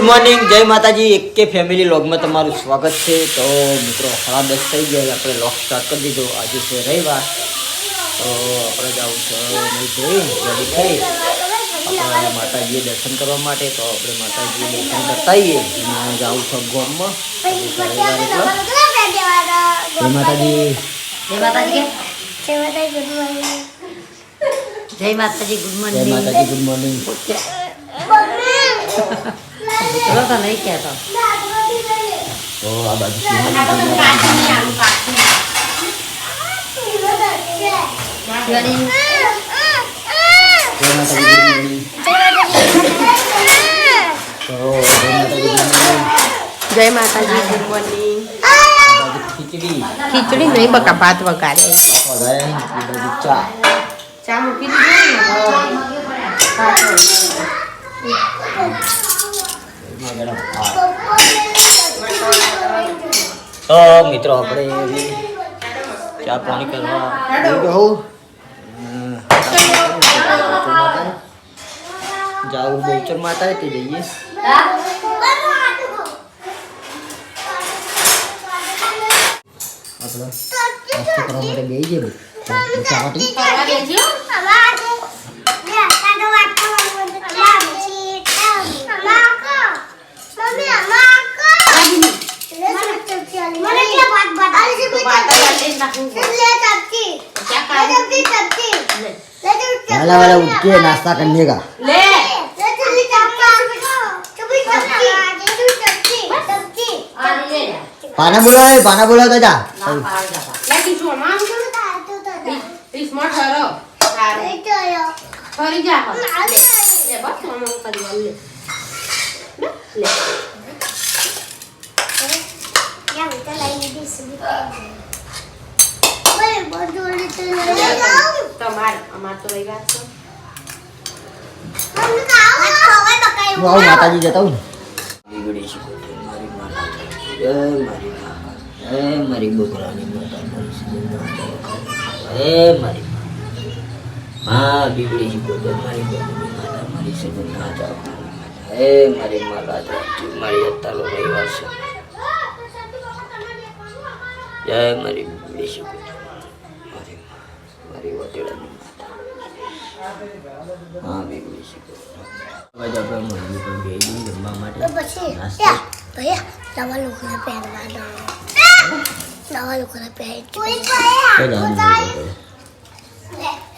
Good morning જય માતાજી. એક કે ફેમિલી લોગમાં તમારું સ્વાગત છે. તો મિત્રો સાડા દસ થઈ ગયા આપણે લોગ સ્ટાર્ટ કરી દીધો. આજે છે રવિવાર. તો આપણે જવું છે નહીં જોઈ રેડી થઈ. આપણે માતાજીએ દર્શન કરવા માટે તો આપણે માતાજીએ દર્શન કરતા આવીએ. હું જાઉં છું ગોમમાં. જય માતાજી રવિવાર જય માતાજી. જય માતાજી. કે જય માતાજી ગુડ જય મોર્નિંગ માતાજી ગુડ મોર્નિંગ ચલો તો નહીં કહેતો તો આ બાજુ જય શિવાની માતાજી ગુડ મોર્નિંગ તો જય માતાજી ગુડ મોર્નિંગ જય માતાજી ગુડ મોર્નિંગ આ બાજુ ખીચડી ખીચડી નહીં બકા ભાત વગાડે વઘારે આ બાજુ ચા ચા મૂકી દીધી ગરમ તો મિત્રો આપણે ચા પાણી કરવા જાવું બહુચર માતા તે જઈએ. આપણે કરવા માટે બે જઈએ. ચા પાટી वाला वाला उठ के नाश्ता करने का पाना बोला है पाना बोला दादा ફરી જા હવે. લે. લે બસ મમ્મી કરી લે. લે. લે. તમારે અમાર તો રહી વાત છે હું આવું માતાજી જતા હું બીગડી શકો છો મારી માતા જય મારી માતા જય મારી બોકરાની માતા મારી સગી માતા હે મારી હા બીગડી શકો છો મારી બોકરાની માતા મારી સગી માતા હે મારી માતા જય મારી અત્તાલો રવિવાર છે જય મારી બીગડી શકો છો મારી મારી વટેડાની હા બીગડી શકો છો આપણે મંદિર પર ગઈ જઈએ જમવા માટે. નાસ્તો. નવા લોકોને પહેરવા દો. નવા લોકોને પહેરી નહીં પડે.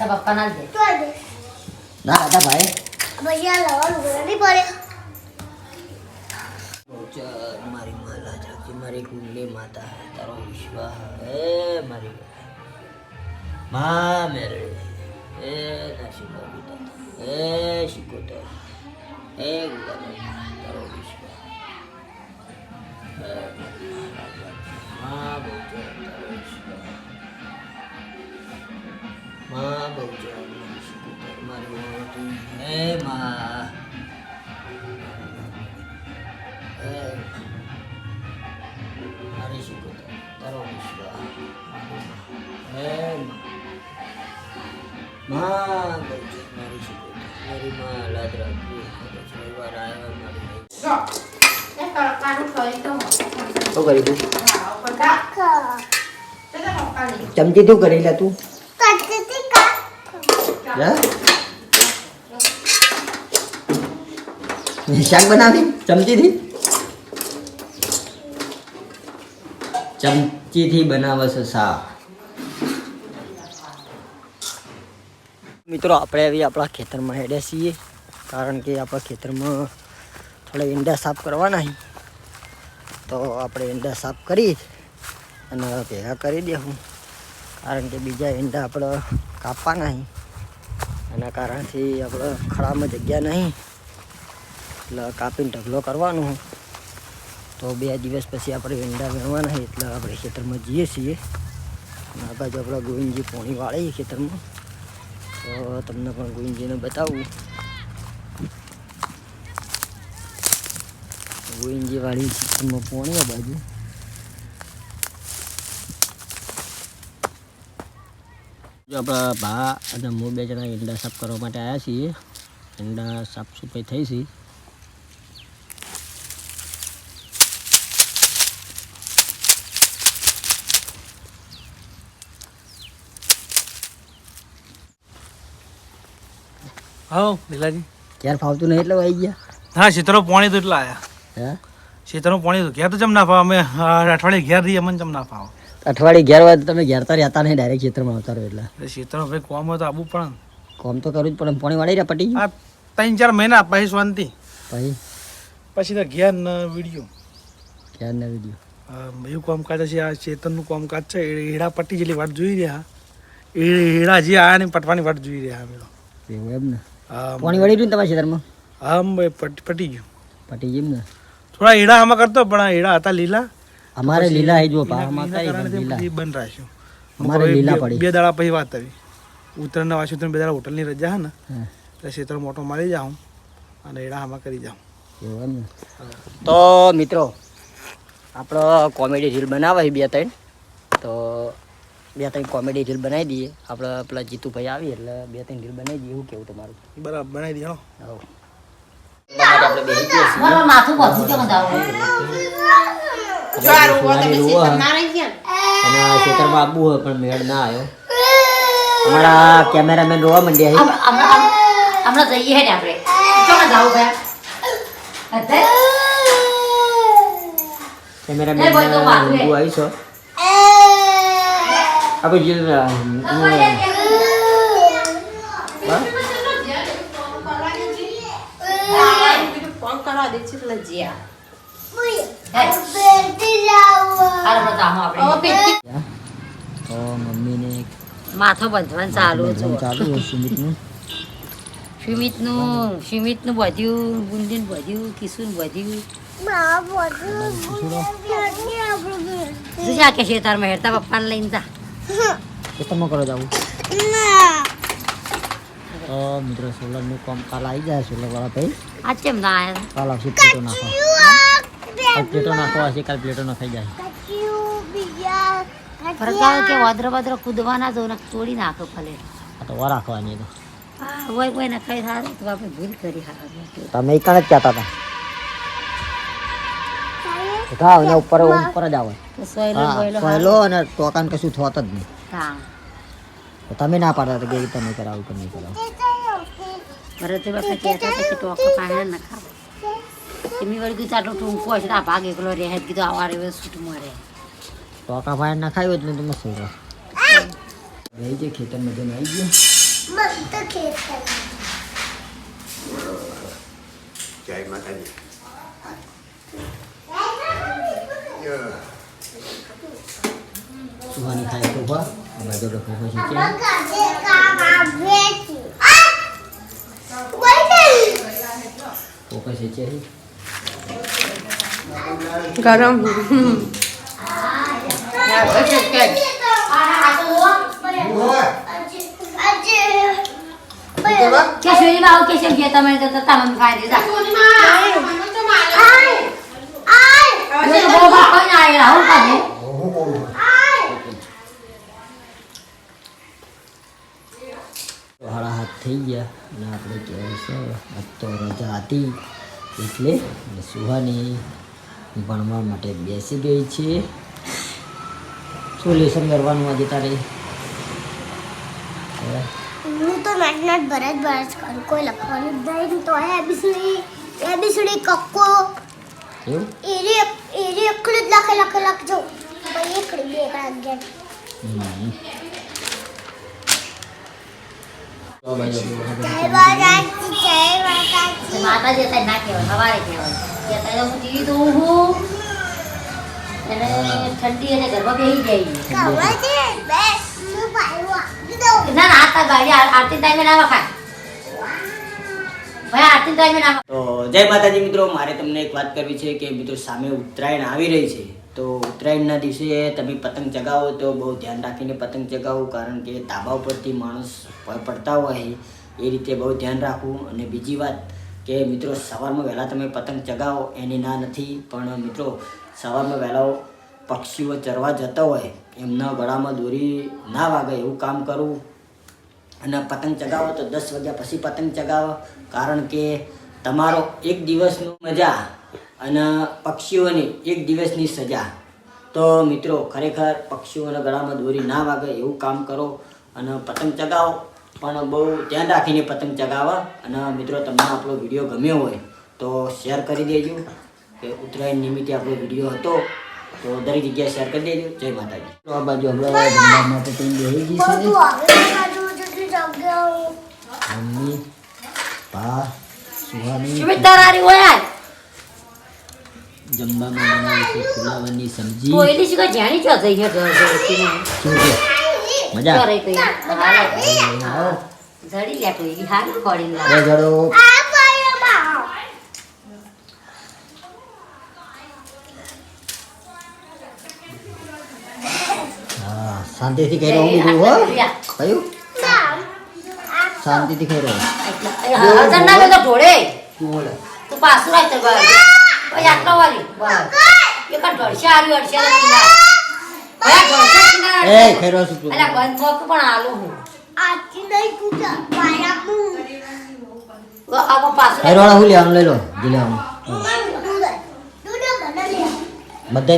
પપ્પા ના દે. ના દાદા ભાઈ. પછી નવા લોકોને નહીં પડે. મારી મારી કુંડલી માતા હે, તારો વિશ્વા હે મારી મા મેરે હે નરસિંહ પિતા હે શિકોતર. હે ગુલાબ તારો વિશ્વા મા બહુ તારો વિશ્વાસ મા બહુ શિકોતર મારી હે, મા. આવ્યો મારી જો એ તડકાનું ફરી તો શું કરી તું પપ્પા પપ્પાની ચમચી તું કરી લે તું કટકટી કા જા. શાક બનાવી ચમચીથી ચમચીથી બનાવે છે શાક. મિત્રો, આપણે આવી આપણા ખેતરમાં હેડ્યા છીએ, કારણ કે આપણા ખેતરમાં થોડા ઈંડા સાફ કરવાના તો આપણે ઈંડા સાફ કરી અને ભેગા કરી દેવું કારણ કે બીજા ઈંડા આપણે કાપવાના એના કારણથી આપણે ખરામાં જગ્યા નહીં, એટલે કાપીને ઢગલો કરવાનો તો બે દિવસ પછી આપણે વેંડા વીણવાના છે, એટલે આપણે ખેતરમાં જઈએ છીએ. આ બાજુ આપણા ગોવિંદજી પોણી વાળીએ ખેતરમાં. તો તમને પણ ગોવિંદજીને બતાવું. ગોવિંદજી વાળી ખેતરમાં પોણી આ બાજુ. આપણા ભા અને હું બે જણા ઈંડા સાફ કરવા માટે આવ્યા છીએ. ઈંડા સાફ સફાઈ થઈ છે. હા લીલાજી. ક્યારે ફાવતું નહીં એટલે આવી ગયા. હા શેતરો પોણી તો એટલે આયા. હે? શેતરો પોણી તો ઘેર તો જમ ના ફાવ. અમે અઠવાડિયે ઘેર રહીએ અમને જમ ના ફાવ. અઠવાડિયે ઘેર હોય તમે ઘેર તો રહેતા નહીં ડાયરેક્ટ ખેતરમાં આવતા રહો એટલે. શીતળો ભાઈ કોમ હોય તો આવું પણ. કોમ તો કરવું જ પણ પાણી વાળી રહ્યા પટી આ ત્રણ ચાર મહિના પછી શાંતિ પછી? પછી તો ઘેર ન વીડિયો. ઘેર ના વીડિયો. એવું કામકાજ છે આ ચેતનનું કામકાજ છે એ હેડા પટ્ટી જેટલી વાટ જોઈ રહ્યા. એ હેડા જે આયા ને પટવાની વાટ જોઈ રહ્યા અમે એવું એમ ને? પાણી વળી રહ્યું ને તમારા ખેતરમાં? હા ભાઈ પટ- પટી ગયું. પટી ગયું ને થોડા હીડા આમાં કરતો પણ આ હેડા હતા લીલા. અમારે લીલા હે જો પા અમારે લીલા બંધ રાખ્યું. અમારે લીલા પડી. બે દાડા પછી વાત આવી. ઉત્તરાયણના વાસુ બે દાડા હોટલની રજા હે ને એટલે ક્ષેત્ર મોટો મારી જાઉં અને હેડા આમાં કરી જાઉં. તો મિત્રો આપણો કોમેડી રીલ બનાવે બે ત્રણ. તો બે ત્રણ કોમેડી રીલ બનાવી દઈએ. આપણે પેલા જીતુભાઈ આવી એટલે બે ત્રણ રીલ બનાવી દઈએ. એવું કેવું તમારું? બરાબર બનાવી દઈએ ખેતરમાં આબુ હોય પણ મેળ ના આવ્યો. અમારા કેમેરામેન રોવા માંડ્યા છે. હમણાં હમણાં જઈએ હેડે આપણે. ચોમાં જાવું ભાઈ. કેમેરામેન આવી છો આપણે જે ફોન કરવા દે છે એટલે જ્યાં હાલ હમણાં જામો આપણે તો મમ્મીને માથો બંધવાનું ચાલુ બેસવાનું છું ચાલુ છે સુમિતનું સુમિતનું સુમિતનું બધ્યું બુંદીનું બધ્યું કિશુનું બધ્યું જા કે પપ્પાને લઈને જા ખેતરમાં કરો જવું મિત્રો સોલરનું કામ કાલ આવી જાય સોલર વાળા ભાઈ આ કેમ ના આયા કાલ આવશે પ્લેટો નાખો કાલ પ્લેટો નાખવા હશે કાલ પ્લેટો નખાઈ જાય ફરકાવ કે વાદરો વાદરો કૂદવાના જો ને તોડી નાખો ભલે આ તો વાર રાખવાની તો હા હોય કોઈ નખાઈ સારું તો આપણે ભૂલ કરી હારું તમે એ જ કહેતા હતા ઉઠા એના ઉપર ઉપર જ આવે. સોયલો હા બોયલો સોયલો અને ટોકાન કશું થોત જ નહીં. હા. તમે ના પાડતા તો કે તમે કરાવું કે નહીં કરાવું. ભરત બાપા કહેતા હતા કે ટોકો પાણી ન ખાવ. એમની વળી કીધું આટલું ટૂંકો તો આ ભાગ એકલો રહે. કીધું આવા રે છૂટ મરે ટોકા ભાઈ ના ખાયું જ નહીં તો મસ્ત રહો રહી જાય ખેતરમાં જઈને આવી ગયો. સુહાની ખાય તો ભા બાજુ રખો પછી કે ફોકસ છે ગરમ. કે શેરી માં આવું કે છે કે તમે તો તમે ખાઈ દીધા મેં તો બહુ બાપા ને આયેલા હું કાજે હાડા હાથ થઈ ગયા અને આપણે કહેવાય તો રજા હતી એટલે સુહાની ભણવા માટે બેસી ગઈ છે શું લેસન કરવાનું આજે તારે હું તો નાટ નાટ ભરત ભરત કરું કોઈ લખવાનું દઈ તો હે એબીસીડી એબીસીડી કક્કો એવું એરી એરી એકલું જ લખે લખે લખજો. પછી એકડી બે. તો જય માતાજી જય માતાજી. માતાજી હતા ના કહેવાય સવારે કહેવાય. અત્યારે હું જીવી હું એને ઠંડી અને ગરબા બેસી જાય ના ના આ ગાડી આરતી ટાઈમે ના વખાય. તો જય માતાજી મિત્રો, મારે તમને એક વાત કરવી છે કે મિત્રો સામે ઉત્તરાયણ આવી રહી છે. તો ઉત્તરાયણના દિવસે તમે પતંગ ચગાવો તો બહુ ધ્યાન રાખીને પતંગ ચગાવો, કારણ કે તાબા ઉપરથી માણસ પડતા હોય એ રીતે બહુ ધ્યાન રાખવું. અને બીજી વાત કે મિત્રો, સવારમાં વહેલા તમે પતંગ ચગાવો, એની ના નથી. પણ મિત્રો, સવારમાં વહેલા પક્ષીઓ ચરવા જતા હોય, એમના ગળામાં દોરી ના વાગે એવું કામ કરવું. અને પતંગ ચગાવો તો દસ વાગ્યા પછી પતંગ ચગાવો. કારણ કે તમારો એક દિવસનું મજા અને પક્ષીઓની એક દિવસની સજા. તો મિત્રો ખરેખર પક્ષીઓના ગળામાં દોરી ના વાગે એવું કામ કરો અને પતંગ ચગાવો. પણ બહુ ધ્યાન રાખીને પતંગ ચગાવવા અને મિત્રો તમને આપણો વીડિયો ગમ્યો હોય તો શેર કરી દેજો. કે ઉત્તરાયણ નિમિત્તે આપણો વીડિયો હતો તો દરેક જગ્યાએ શેર કરી દેજો. જય માતાજી. તો આ બાજુ હમણાં માટે ટીમ બેસી ગઈ છે બધું આગળ બાજુ જેટલી જગ્યાઓ મમ્મી પા સુહાની તારારી હોય જમવામાં બનાવી છે ફુલાવરની સબ્જી કોઈલી શીખો જાણી ચો થઈ ગયો શું છે મજા કરે કઈ હાલો જડી લે કોઈ હાલ ખોડી લા હા શાંતિથી બીજું હો કયું શાંતિથી ખાઈ રહો હજાર ના તો ઢોળે. બોલે. તું પાછું રાખ બસ ઓય આટલો વાળી બસ. એક ઢોળશે આરી અડશે એ રહ્યો છું અલા બંધ મોક પણ આલું હું. આથી નહીં કૂટા પાયામાં આવો પાછું રહ્યો હું લેવાનું લઈ લો જે લેવાનું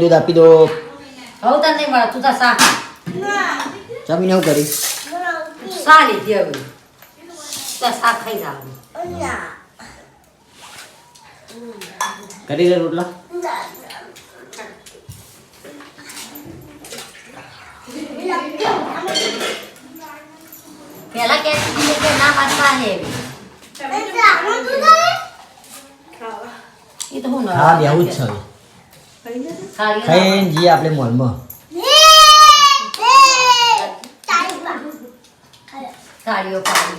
દૂધ આપી દો. હવે તને નહીં મળે તું તો સા. જમીને એવું કરી. સા લીધી હવે. સા ખાઈ જાવ કરી દે રોટલા. પેલા કે કે ના પાડવા હે. એ તો હું ન હા બેવું જ છે. ખાલી જઈએ આપણે મોલમાં. સાડીઓ પાડી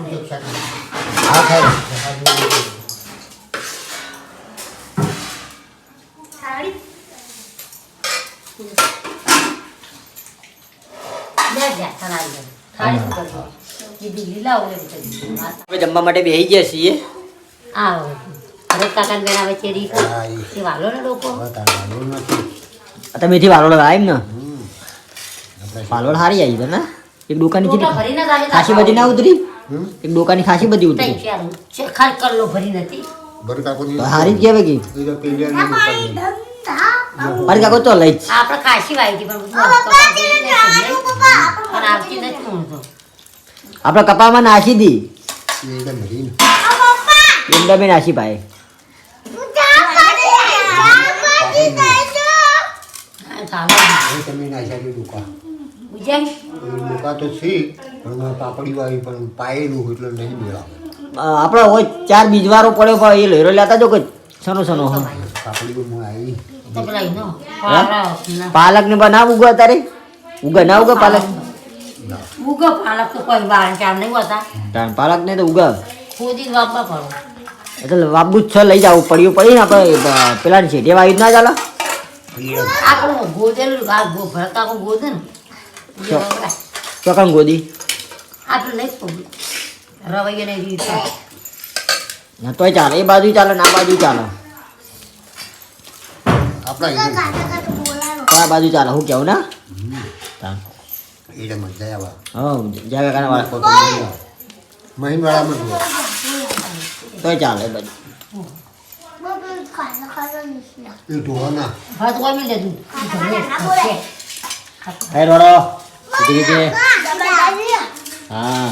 હા ખાઈ લાવો જમવા માટે બેસી ગયા છીએ. આવો અરે કાકા બેન આવે ચેરી એ વાલો ને લોકો તમે એથી વાલોડ આવ્યું ને વાલોડ હારી આવી ને એક દુકાન ખાસી બધી ના ઉતરી? એક દુકાનની ખાસી બધી ઉતરી છે. ખાર કરલો ભરી નથી. તો હારી જ કહેવાય કે. કાકો તો લઈ આપણે ખાસી પણ ભરી તો આપણે કપામાં નાખી દી. એકદમ નાખી પાય આ ચાલો. બુજાય પાપડી વાળી પણ પાયેલું એટલે નહીં મેળાવે. અ, હોય ચાર બીજવારો પડ્યો પણ એ લહેરો લેતા જો કે સનો સનો હા. પાપડી આવી. પાલક ને. બનાવ ઉગા તારે ઉગા ના ઉગા પાલક? ઉગો પાલક તો કોઈ બાર ચાર નહીં હોતા. તાણ પાલક ને તો ઉગા. ખોદી વાપવા પડો. એટલે વાબુ જ છે લઈ જાવ પડ્યું પડી ને આપણે પેલા છેટે વાયુ જ ના ચાલે. આપણું ગોદેલું ભરતા ગોદે ને. ચો. ચોકણ ગોદી. આપણે લઈશું પગલું રવૈયા નહીં રીત ના તોય ચાલે એ બાજુ ચાલે ને આ બાજુ ચાલે આપણા તો આ બાજુ ચાલે હું કેવું ના તાણ. એને મજા આવે હા જાગા કાના વાળા મહિનવાળામાં તોય ચાલે બાજુ એ ધોવાના ભાત કોઈ મિલે દૂધ હે રોડો સીધી રીતે હા.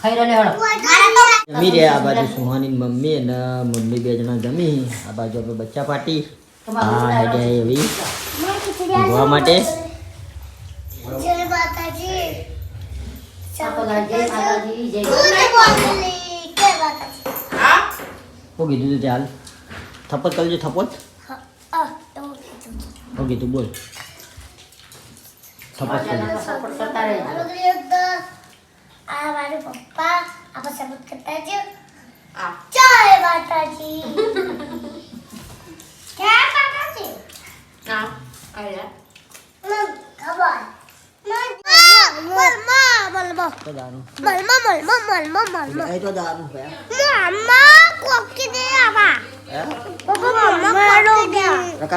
ખાઈ રહ્યો હળો. જમી રહ્યા આ બાજુ સુહાની મમ્મી અને મમ્મી બે જણા જમી. આ બાજુ આપણે બચ્ચા પાટી હા એવી ઊંઘવા માટે? જય માતાજી. શું કીધું તું ચાલ થપત કરજો થપત એવું કીધું બોલ. થપત કરજો પપ્પા આપણે સપોર્ટ કરતા જય માતાજી જય માતાજી હા આયા મમ ખબર મલમા મલમા તો દાનું મલમા મલમા મલમા મલમા એ તો દાનું ભાઈ મમ્મા કોકી દે આવા હે પપ્પા મમ્મા ગયા કરા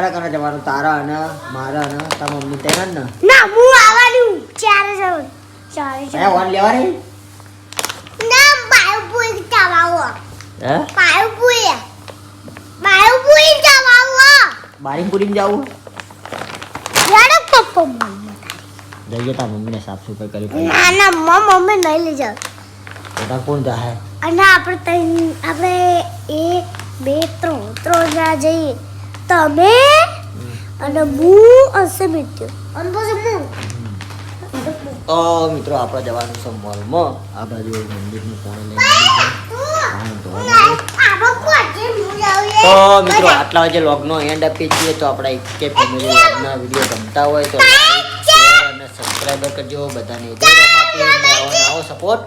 કરા જવાનું તારા અને મારા અને તારા મમ્મી તેના ને ના હું આવવાની ચારે જણ ચારે હે જણ લેવાની ના બાયુ પુઈ જવાવો હે બાયુ પુઈ બાયુ પુઈ જવાવો બારી પૂરી જાવું પપ્પા મમ્મા જઈએ તા મમ્મીને સાફ સફાઈ કરી ના ના મમ્મી મમ્મી નહીં લઈ જાવ બેટા કોણ જાહે? અને આપણે તઈ આપણે એ બે ત્રણ ત્રણ જા જઈએ. તમે અને હું અને મિત્યો અને પછી હું. તો મિત્રો આપણે જવાનું છે મોલમાં આ બાજુ મંદિરનું કોણ લઈને તો મિત્રો, આટલા વાગે લોગનો એન્ડ આપીએ છીએ તો આપણા એક ફેમિલી લોગના વીડિયો ગમતા હોય તો અને સબસ્ક્રાઈબર કરજો. બધાને નવો સપોર્ટ